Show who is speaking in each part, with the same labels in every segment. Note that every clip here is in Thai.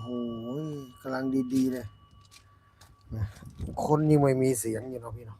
Speaker 1: โหกำลังดี ๆ เลย คนยังไม่มีเสียงอยู่เนาะพี่เนาะ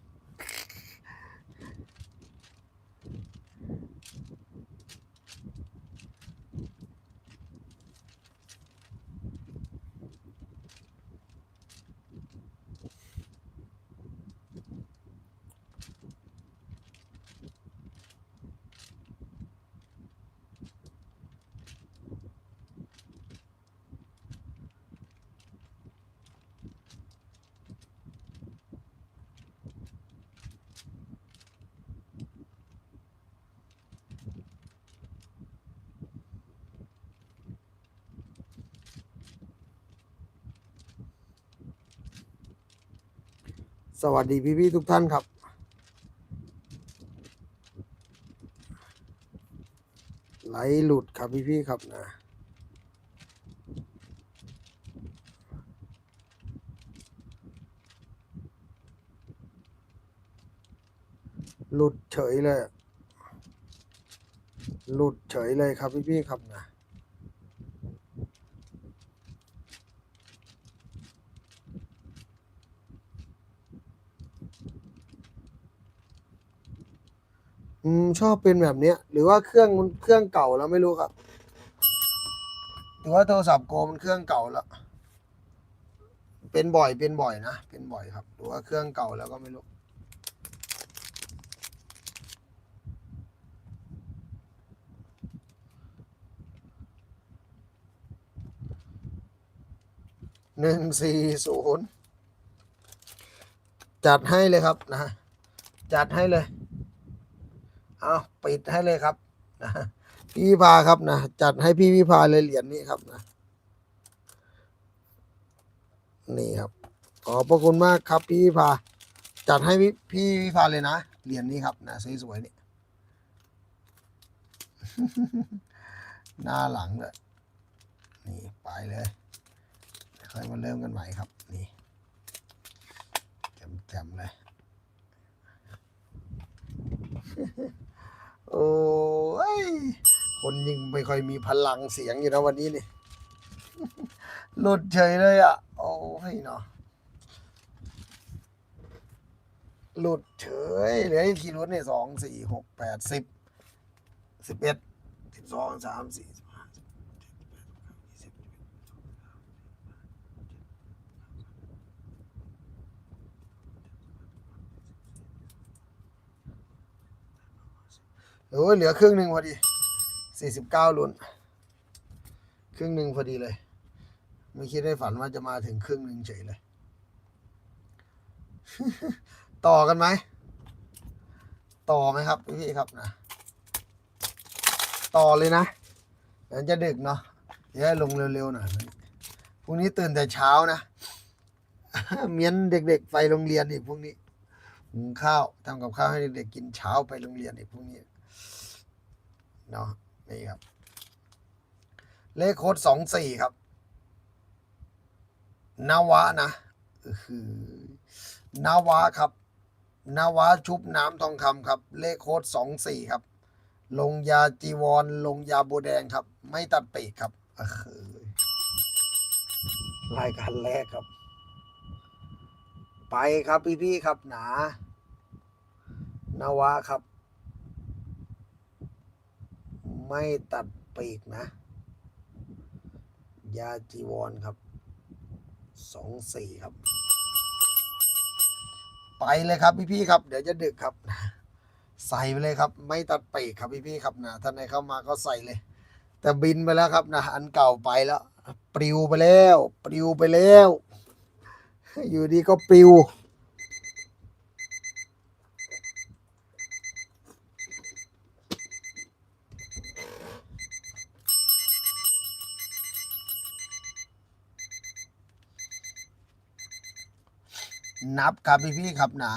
Speaker 1: สวัสดีพี่ๆทุกท่านครับไหลหลุดครับพี่ๆครับนะหลุดเฉยเลย หลุดเฉยเลยครับพี่ๆครับนะ ชอบเป็นแบบเนี้ย หรือว่าเครื่องมันเครื่องเก่าแล้วไม่รู้ครับ หรือว่าโทรศัพท์โกมันเครื่องเก่าแล้วเป็นบ่อยเป็นบ่อยนะเป็นบ่อยครับหรือว่าเครื่องเก่าแล้วก็ไม่รู้หนึ่งสี่ศูนย์จัดให้เลยครับนะ จัดให้เลย เอาปิดให้เลยครับนะพี่วิภาครับนะจัดให้พี่วิภาเลยเหรียญนี้ครับนะนี่ครับ ขอบพระคุณมากครับพี่วิภา จัดให้พี่พี่วิภาเลยนะเหรียญนี้ครับนะสวยๆนี่หน้าหลังเลยนี่ไปเลยค่อยมาเริ่มกันใหม่ครับ นี่แจ่มๆเลย โอ้ย คนยิ่งไม่ค่อยมีพลังเสียงอยู่นะวันนี้นี่หลุดเฉยเลยอะ โอ้ยเนาะหลุดเฉยเหลืออีกกี่รุ่นเนี่ยสองสี่หกแปดสิบสิบเอ็ดสิบสองสามสี่สิบห้าสิบหกสิบเจ็ดสิบแปดสิบเก้ายี่สิบ โอ้ยเหลือครึ่งหนึ่งพอดีสี่สิบเก้ารุ่นครึ่งหนึ่งพอดีเลย ไม่คิดให้ฝันว่าจะมาถึงครึ่งหนึ่งเฉยเลย ต่อกันไหม ต่อไหมครับพี่ครับนะ ต่อเลยนะเดี๋ยวจะดึกเนาะเดี๋ยวลงเร็วๆหน่อยพรุ่งนี้ตื่นแต่เช้านะ เมียนเด็กๆไปโรงเรียนอีกพรุ่งนี้หุงข้าวทำกับข้าวให้เด็กๆกินเช้าไปโรงเรียนอีกพรุ่งนี้ เนาะนี่ครับ เลขโค้ดสองสี่ครับนาวะนะคือนาวะครับนาวะชุบน้ำทองคำครับ เลขโค้ดสองสี่ครับ ลงยาจีวร ลงยาโบแดงครับ ไม่ตัดปีกครับอะคือรายการแรกครับ ไปครับพี่ๆครับหนานาวะครับ ไม่ตัดปีกนะ ยาจีวรครับสองสี่ครับ ไปเลยครับพี่ๆครับ เดี๋ยวจะดึกครับ ใส่ไปเลยครับ ไม่ตัดปีกครับพี่ๆครับนะท่านไหนเข้ามาก็ใส่เลย แต่บินไปแล้วครับนะอันเก่าไปแล้ว ปลิวไปแล้ว ปลิวไปแล้ว อยู่ดีก็ปลิว นับครับพี่ๆครับหนา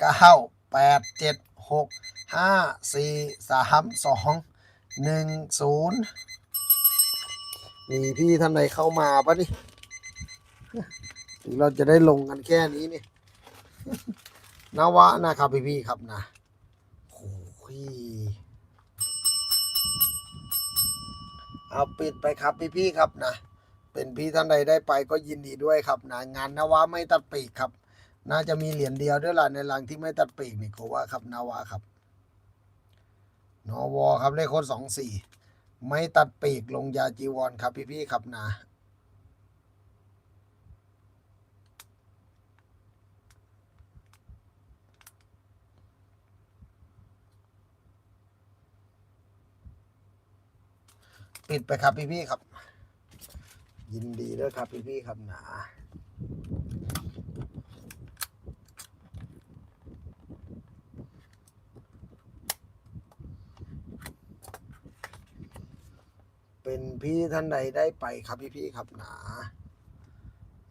Speaker 1: เก้าแปดเจ็ดหกห้าสี่สามสองหนึ่งศูนย์มีพี่ท่านใดเข้ามาปะนี่ถึงเราจะได้ลงกันแค่นี้นี่นวะนะครับพี่ๆครับนะโอ้ยเอาปิดไปครับพี่ๆครับนะ เป็นพี่ท่านใดได้ไปก็ยินดีด้วยครับนะงานนวะไม่ตัดปีกครับ น่าจะมีเหรียญเดียวด้วยล่ะในรังที่ไม่ตัดปีกนี่โคว่าครับนาวาครับนอวอครับเลขโค้ดสองสี่ไม่ตัดปีกลงยาจีวรครับพี่ๆครับนะปิดไปครับพี่ๆครับ ยินดีด้วยครับพี่ๆครับหนะเป็นพี่ท่านใดได้ไปครับพี่พี่ครับหนา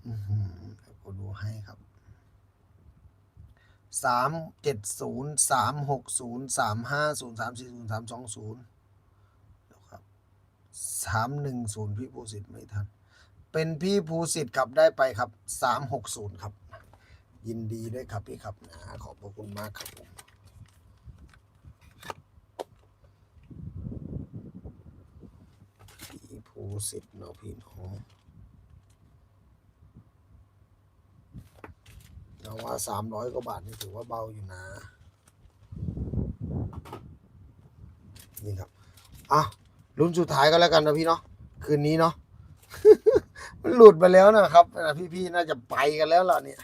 Speaker 1: อือหือกูดูให้ครับสามเจ็ดศูนย์สามหกศูนย์สามห้าศูนย์สามสี่ศูนย์สามสองศูนย์ครับสามหนึ่งศูนย์พี่ภูสิทธิ์ไม่ทัน เป็นพี่ภูสิทธิ์ครับได้ไปครับสามหกศูนย์ครับ ยินดีด้วยครับพี่ครับนะขอบพระคุณมากครับผมพี่ภูสิทธิ์เนาะพี่น้องเราว่าสามร้อยกว่าบาทนี่ถือว่าเบาอยู่นะ นี่ครับอะรุ่นสุดท้ายก็แล้วกันนะพี่เนาะคืนนี้เนาะ หลุดไปแล้วนะครับอะพี่ๆน่าจะไปกันแล้วล่ะเนี่ย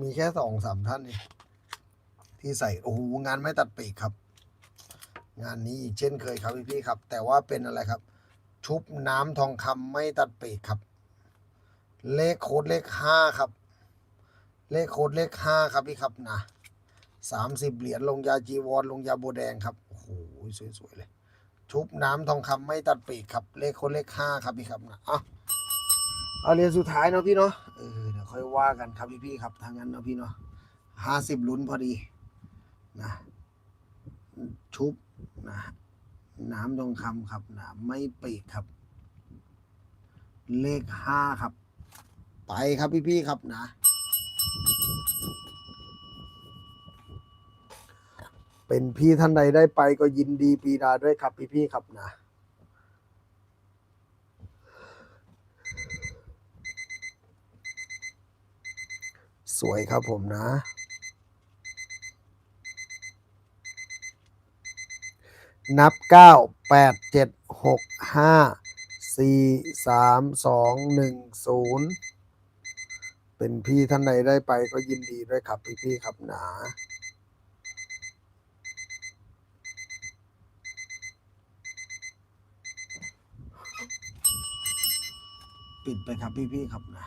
Speaker 1: มีแค่สองสามท่านนี่ที่ใส่โอ้โหงานไม่ตัดปีกครับ งานนี้อีกเช่นเคยครับพี่ๆครับ แต่ว่าเป็นอะไรครับ ชุบน้ำทองคำไม่ตัดปีกครับ เลขโค้ดเลขห้าครับ เลขโค้ดเลขห้าครับพี่ครับนะสามสิบเหรียญลงยาจีวรลงยาโบแดงครับโอ้โหสวยๆเลย ชุบน้ำทองคำไม่ตัดปีกครับ เลขค้ดเลขห้าครับพี่ครับนะอะเอาเรียญสุดท้ายเนาะพี่เนาะเออเดี๋ยวค่อยว่ากันครับพี่ๆครับทางนั้นเนาะพี่เนาะห้าสิบลุ้นพอดีนะชุบนะน้ำทองคำครับนะไม่ปีกครับ เลขห้าครับ ไปครับพี่ๆครับนะ เป็นพี่ท่านใดได้ไปก็ยินดีปีดาด้วยครับ พี่ๆครับนะสวยครับผมนะ นับเก้าแปดเจ็ดหกห้าสี่สามสองหนึ่งศูนย์เป็นพี่ท่านใดได้ไปก็ยินดีด้วยครับ พี่ๆครับหนา ปิดไปครับพี่ๆครับนะ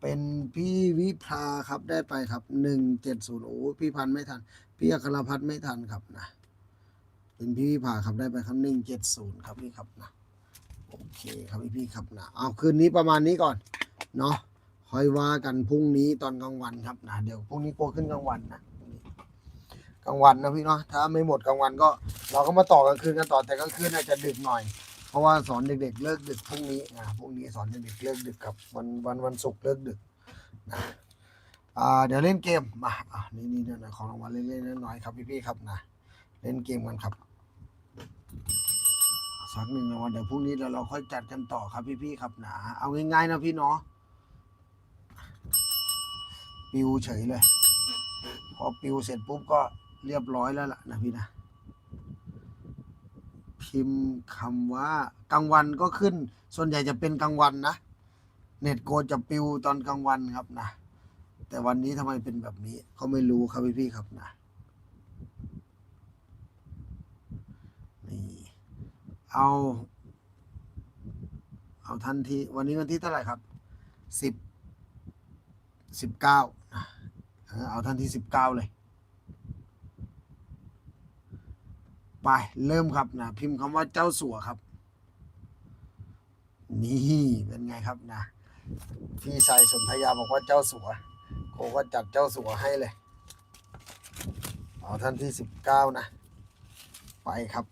Speaker 1: เป็นพี่วิภาครับได้ไปครับหนึ่งเจ็ดศูนย์โอ้พี่พันไม่ทัน พี่อัครพัฒน์ไม่ทันครับนะ เป็นพี่วิภาครับได้ไปครับหนึ่งเจ็ดศูนย์ครับพี่ครับนะโอเคครับพี่พี่ครับนะเอาคืนนี้ประมาณนี้ก่อนเนาะค่อยว่ากันพรุ่งนี้ตอนกลางวันครับนะเดี๋ยวพรุ่งนี้โกลัวขึ้นกลางวันนะ กลางวันนะพี่เนาะถ้าไม่หมดกลางวันก็ เราก็มาต่อกลางคืนกันต่อแต่กลางคืนอาจจะดึกหน่อย เพราะว่าสอนเด็กๆเลิกดึกพรุ่งนี้นะพรุ่งนี้สอนเด็กๆเลิกดึกครับวันวันวันศุกร์เลิกดึกนะอ่าเดี๋ยวเล่นเกมมาอะนี่นี่เนี่ยนะของรางวัลเล่นๆน้อยๆครับพี่ๆครับนะเล่นเกมกันครับสักหนึ่งรางวัลเดี๋ยวพรุ่งนี้เราเราค่อยจัดกันต่อครับพี่ๆครับนะเอาง่ายๆนะพี่เนาะปิวเฉยเลย พอปิวเสร็จปุ๊บก็ เรียบร้อยแล้วล่ะนะพี่นะ พิมพ์คำว่ากลางวันก็ขึ้น ส่วนใหญ่จะเป็นกลางวันนะ เน็ตโกจะปิวตอนกลางวันครับนะ แต่วันนี้ทำไมเป็นแบบนี้เขาไม่รู้ครับพี่พี่ๆครับนะนี่เอา เอาทันที วันนี้วันที่เท่าไหร่ครับสิบสิบเก้าเอาทันทีสิบเก้าเลย ไปเริ่มครับนะพิมพ์คำว่าเจ้าสัวครับ นี่เป็นไงครับนะพี่ชายสนธยาบอกว่าเจ้าสัวโคก็จัดเจ้าสัวให้เลยเอาท่านที่สิบเก้านะ ไปครับ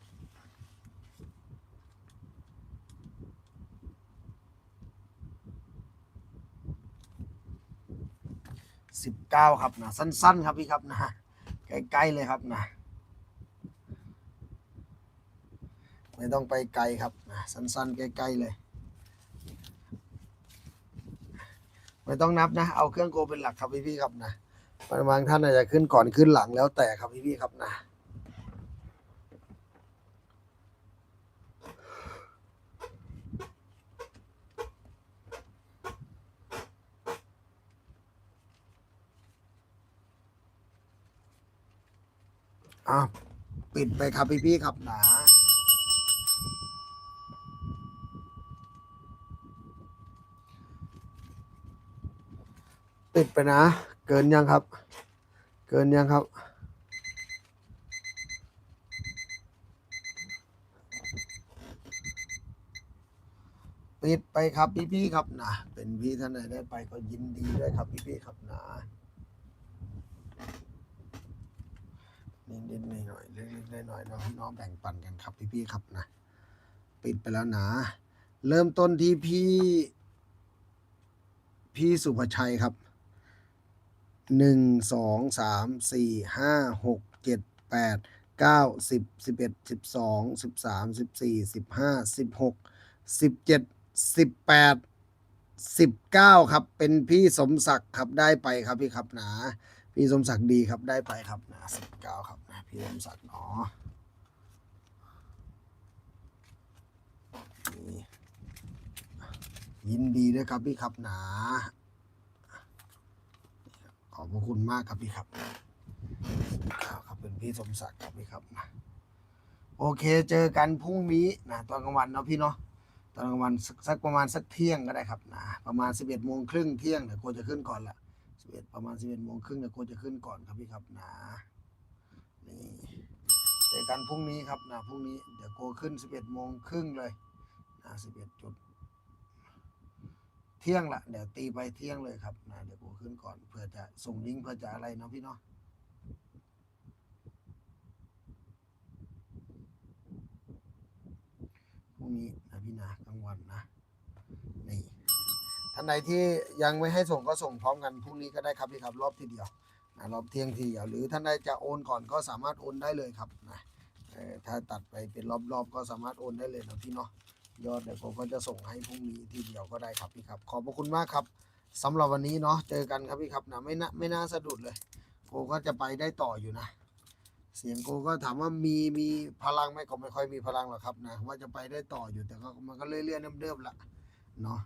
Speaker 1: สิบเก้าครับนะสั้น ๆ ครับพี่ครับนะใกล้ๆเลยครับนะ ไม่ต้องไปไกลครับ สั้นๆ ใกล้ๆเลย ไม่ต้องนับนะ เอาเครื่องโกเป็นหลักครับพี่ๆครับนะบางท่านอาจจะขึ้นก่อนขึ้นหลังแล้วแต่ครับพี่ๆครับนะอะปิดไปครับพี่ๆครับนะ ปิดไปนะ เกินยังครับ เกินยังครับปิดไปครับพี่พี่ๆครับนะเป็นพี่ท่านไหนได้ไปก็ยินดีด้วยครับพี่พี่ๆครับนะนิดนิดหน่อยหน่อยๆเล็กๆน้อยๆเนาะพี่น้องแบ่งปันกันครับพี่พี่ๆครับนะปิดไปแล้วนะ เริ่มต้นที่พี่ พี่สุภชัยครับ หนึ่งสองสามสี่ห้าหกเจ็ดแปดเก้าสิบสิบเอ็ดสิบสองสิบสามสิบสี่สิบห้าสิบหกสิบเจ็ดสิบแปดสิบเก้าครับ เป็นพี่สมศักดิ์ครับได้ไปครับพี่ครับนะพี่สมศักดิ์ดีครับได้ไปครับนะสิบเก้าครับนะพี่สมศักดิ์เนาะยินดีด้วยครับพี่ครับนะ อบพระคุณมากครับพี่ครับครับครับเป็นพี่สมศักดิ์ครับพี่ครับนะโอเคเจอกันพรุ่งนี้นะตอนกลางวันเนาะพี่เนาะตอนกลางวันสักสักประมาณสักเที่ยงก็ได้ครับนะประมาณสิบเอ็ดโมงครึ่งเที่ยงเดี๋ยวโกจะขึ้นก่อนละสิบเอ็ดประมาณสิบเอ็ดโมงครึ่งเดี๋ยวโกจะขึ้นก่อนครับพี่ครับนะนี่เจอกันพรุ่งนี้ครับนะพรุ่งนี้เดี๋ยวโกขึ้นสิบเอ็ดโมงครึ่งเลยนะสิบเอ็ดจุด เที่ยงละเดี๋ยวตีไปเที่ยงเลยครับนะเดี๋ยวกูขึ้นก่อนเพื่อจะส่งลิงก์เพื่อจะอะไรเนาะพี่เนาะพรุ่งนี้นะพี่นะกลางวันนะนี่ท่านใดที่ยังไม่ให้ส่งก็ส่งพร้อมกันพรุ่งนี้ก็ได้ครับพี่ครับ รอบทีเดียวนะรอบเที่ยงทีเดียวหรือท่านใดจะโอนก่อนก็สามารถโอนได้เลยครับนะถ้าตัดไปเป็นรอบๆก็สามารถโอนได้เลยนะพี่เนาะ ยอดเดี๋ยวผมก็จะส่งให้พรุ่งนี้ทีเดียวก็ได้ครับพี่ครับ ขอบพระคุณมากครับสำหรับวันนี้เนาะเจอกันครับพี่ครับนะไม่น่าไม่น่าสะดุดเลยโกก็จะไปได้ต่ออยู่นะ เสียงโกก็ถามว่ามีมีพลังไหมก็ไม่ค่อยมีพลังหรอกครับนะว่าจะไปได้ต่ออยู่แต่ก็มันก็เรื่อยๆเดิมๆละเนาะ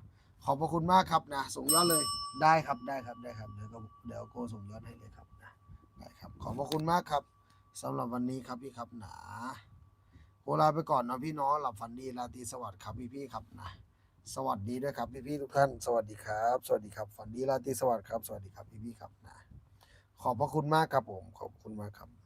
Speaker 1: ขอบพระคุณมากครับนะส่งยอดเลยได้ครับได้ครับได้ครับเดี๋ยวก็เดี๋ยวโกส่งยอดให้เลยครับนะได้ครับขอบพระคุณมากครับสำหรับวันนี้ครับพี่ครับหนา โอลาไปก่อนนะพี่น้องหลับฝันดีราตรีสวัสดิ์ครับพี่พี่ครับนะสวัสดีด้วยครับพี่พี่ทุกท่าน สวัสดีครับ สวัสดีครับฝันดีราตรีสวัสดิ์ครับ สวัสดีครับพี่พี่ครับนะขอบพระคุณมากครับผม ขอบคุณมากครับ